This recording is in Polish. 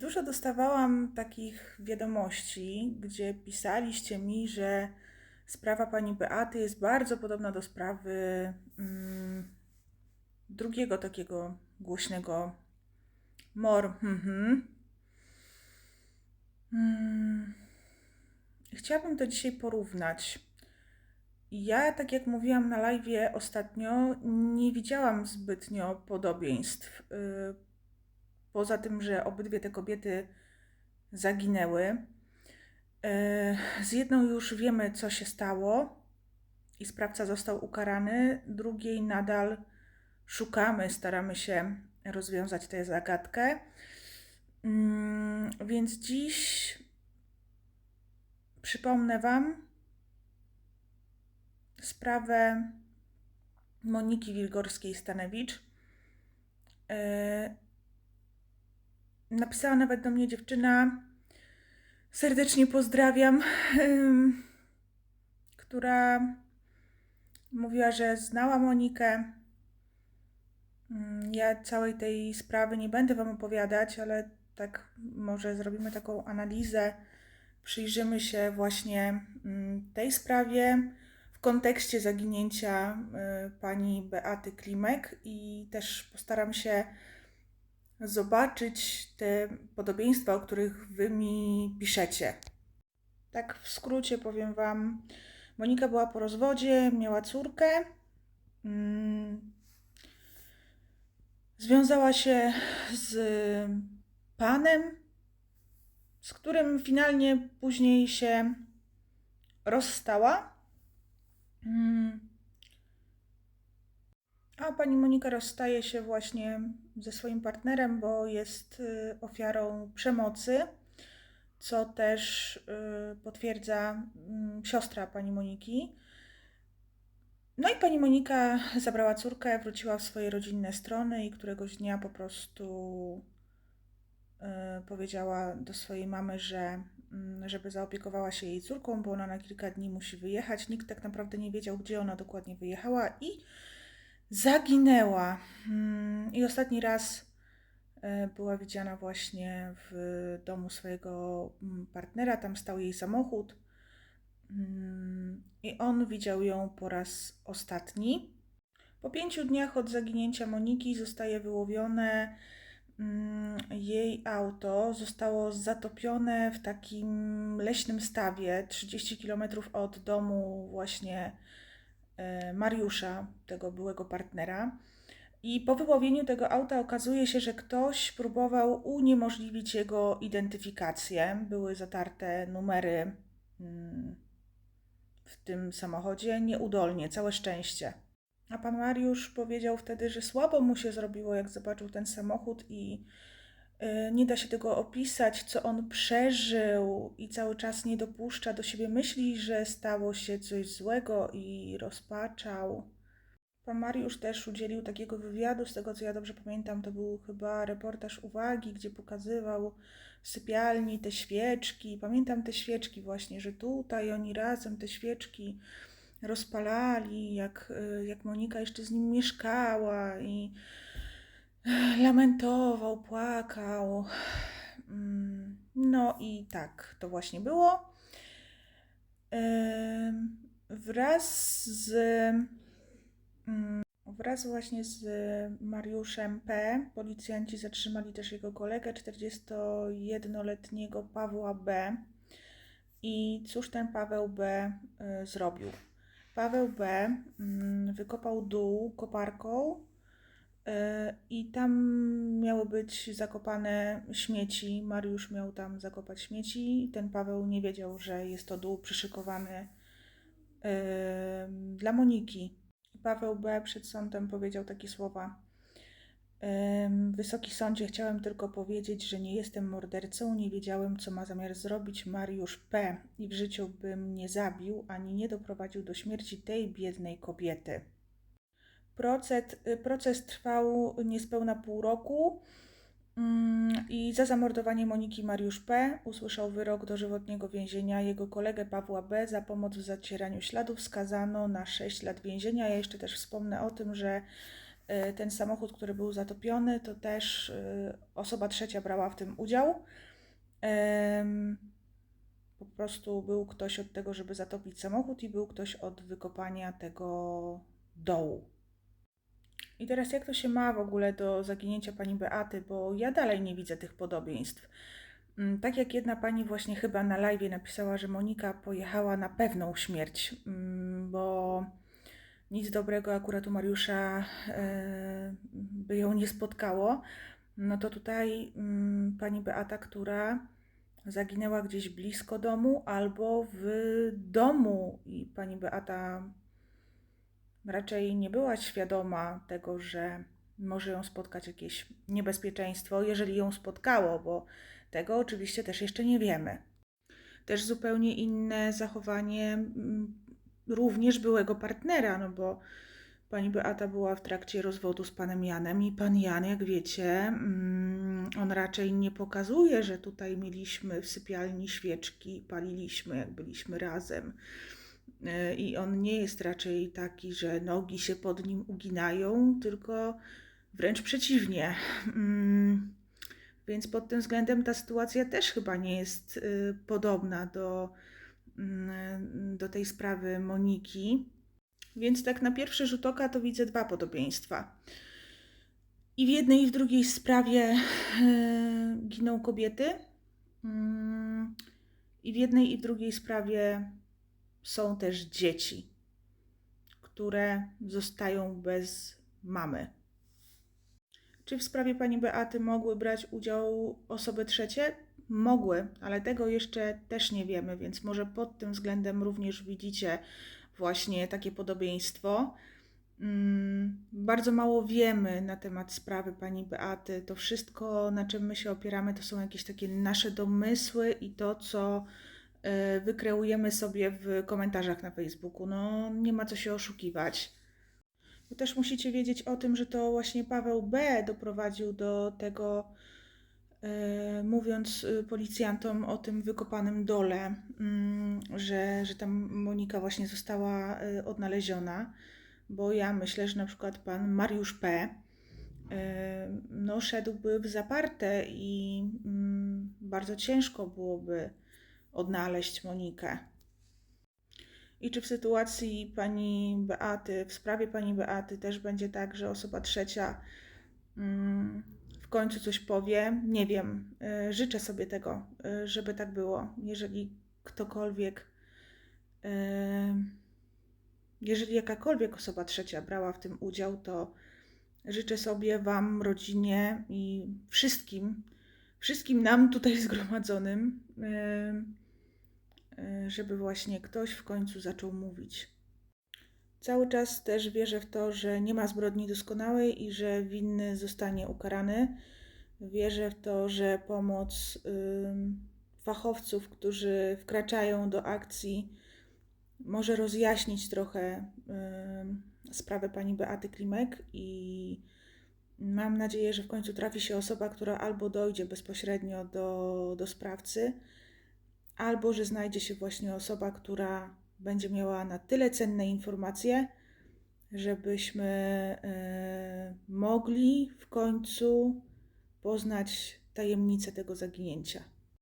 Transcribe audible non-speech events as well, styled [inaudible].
Dużo dostawałam takich wiadomości, gdzie pisaliście mi, że sprawa pani Beaty jest bardzo podobna do sprawy mm, drugiego takiego głośnego mor. Mhm. Mm. Chciałabym to dzisiaj porównać. Ja, tak jak mówiłam na live ostatnio, nie widziałam zbytnio podobieństw. y, Poza tym, że obydwie te kobiety zaginęły. E, Z jedną już wiemy, co się stało i sprawca został ukarany, drugiej nadal szukamy, staramy się rozwiązać tę zagadkę. Mm, Więc dziś przypomnę Wam sprawę Moniki Wilgorskiej-Stanewicz. Napisała nawet do mnie dziewczyna, serdecznie pozdrawiam, która mówiła, że znała Monikę. Mm, Ja całej tej sprawy nie będę Wam opowiadać, ale tak może zrobimy taką analizę, przyjrzymy się właśnie mm, tej sprawie w kontekście zaginięcia y, pani Beaty Klimek i też postaram się zobaczyć te podobieństwa, o których wy mi piszecie. Tak w skrócie powiem wam, Monika była po rozwodzie, miała córkę. Mm, Związała się z panem, z którym finalnie później się rozstała. A pani Monika rozstaje się właśnie ze swoim partnerem, bo jest y, ofiarą przemocy, co też y, potwierdza mm, siostra pani Moniki. No i pani Monika zabrała córkę, wróciła w swoje rodzinne strony i któregoś dnia po prostu y, powiedziała do swojej mamy, że mm, żeby zaopiekowała się jej córką, bo ona na kilka dni musi wyjechać. Nikt tak naprawdę nie wiedział, gdzie ona dokładnie wyjechała i zaginęła. Mm, I ostatni raz e, była widziana właśnie w domu swojego mm, partnera. Tam stał jej samochód. Mm, I on widział ją po raz ostatni. Po pięciu dniach od zaginięcia Moniki zostaje wyłowione mm, jej auto. Zostało zatopione w takim leśnym stawie 30 km od domu właśnie Mariusza, tego byłego partnera. I po wyłowieniu tego auta okazuje się, że ktoś próbował uniemożliwić jego identyfikację. Były zatarte numery mm, w tym samochodzie nieudolnie, całe szczęście. A pan Mariusz powiedział wtedy, że słabo mu się zrobiło, jak zobaczył ten samochód i nie da się tego opisać, co on przeżył i cały czas nie dopuszcza do siebie myśli, że stało się coś złego i rozpaczał. Pan Mariusz też udzielił takiego wywiadu, z tego co ja dobrze pamiętam, to był chyba reportaż uwagi, gdzie pokazywał w sypialni te świeczki. Pamiętam te świeczki właśnie, że tutaj oni razem te świeczki rozpalali, jak, y, jak Monika jeszcze z nim mieszkała i lamentował, płakał. Mm, No i tak to właśnie było. Wraz z Mm, Wraz właśnie z Mariuszem P. policjanci zatrzymali też jego kolegę, 41-letniego Pawła B. I cóż ten Paweł B. y, zrobił? Paweł B. mm, wykopał dół koparką i tam miały być zakopane śmieci. Mariusz miał tam zakopać śmieci. Ten Paweł nie wiedział, że jest to dół przyszykowany dla Moniki. Paweł B. przed sądem powiedział takie słowa. "Em, Wysoki sądzie, chciałem tylko powiedzieć, że nie jestem mordercą, nie wiedziałem, co ma zamiar zrobić Mariusz P. i w życiu bym nie zabił ani nie doprowadził do śmierci tej biednej kobiety. Proces, y, proces trwał niespełna pół roku mm, i za zamordowanie Moniki Mariusz P. usłyszał wyrok dożywotniego więzienia. Jego kolegę Pawła B. za pomoc w zacieraniu śladów skazano na 6 lat więzienia. Ja jeszcze też wspomnę o tym, że e, ten samochód, który był zatopiony, to też e, osoba trzecia brała w tym udział. Po prostu był ktoś od tego, żeby zatopić samochód, i był ktoś od wykopania tego dołu. I teraz jak to się ma w ogóle do zaginięcia pani Beaty, bo ja dalej nie widzę tych podobieństw. Mm, Tak jak jedna pani właśnie chyba na live napisała, że Monika pojechała na pewną śmierć, mm, bo nic dobrego akurat u Mariusza e, by ją nie spotkało, no to tutaj mm, pani Beata, która zaginęła gdzieś blisko domu albo w domu. I pani Beata raczej nie była świadoma tego, że może ją spotkać jakieś niebezpieczeństwo, jeżeli ją spotkało, bo tego oczywiście też jeszcze nie wiemy. Też zupełnie inne zachowanie mm, również byłego partnera, no bo pani Beata była w trakcie rozwodu z panem Janem i pan Jan, jak wiecie, mm, on raczej nie pokazuje, że tutaj mieliśmy w sypialni świeczki, paliliśmy, jak byliśmy razem. E, I on nie jest raczej taki, że nogi się pod nim uginają, tylko wręcz przeciwnie. Mm, Więc pod tym względem ta sytuacja też chyba nie jest y, podobna do, mm, do tej sprawy Moniki. Więc tak na pierwszy rzut oka to widzę dwa podobieństwa. I w jednej i w drugiej sprawie y, giną kobiety. Mm, I w jednej i w drugiej sprawie są też dzieci, które zostają bez mamy. Czy w sprawie pani Beaty mogły brać udział osoby trzecie? Mogły, ale tego jeszcze też nie wiemy, więc może pod tym względem również widzicie właśnie takie podobieństwo. Mm, Bardzo mało wiemy na temat sprawy pani Beaty. To wszystko, na czym my się opieramy, to są jakieś takie nasze domysły i to, co wykreujemy sobie w komentarzach na Facebooku. No, nie ma co się oszukiwać. Wy też musicie wiedzieć o tym, że to właśnie Paweł B. doprowadził do tego, e, mówiąc e, policjantom o tym wykopanym dole, mm, że, że tam Monika właśnie została odnaleziona, bo ja myślę, że na przykład pan Mariusz P. no, szedłby w zaparte i mm, bardzo ciężko byłoby odnaleźć Monikę. I czy w sytuacji pani Beaty, w sprawie pani Beaty też będzie tak, że osoba trzecia mm, w końcu coś powie? Nie wiem. Y, Życzę sobie tego, y, żeby tak było. Jeżeli ktokolwiek, y, jeżeli jakakolwiek osoba trzecia brała w tym udział, to życzę sobie Wam, rodzinie i wszystkim, wszystkim nam tutaj [laughs] zgromadzonym, żeby właśnie ktoś w końcu zaczął mówić. Cały czas też wierzę w to, że nie ma zbrodni doskonałej i że winny zostanie ukarany. Wierzę w to, że pomoc fachowców, którzy wkraczają do akcji, może rozjaśnić trochę sprawę pani Beaty Klimek i mam nadzieję, że w końcu trafi się osoba, która albo dojdzie bezpośrednio do, do sprawcy, albo że znajdzie się właśnie osoba, która będzie miała na tyle cenne informacje, żebyśmy e, mogli w końcu poznać tajemnicę tego zaginięcia.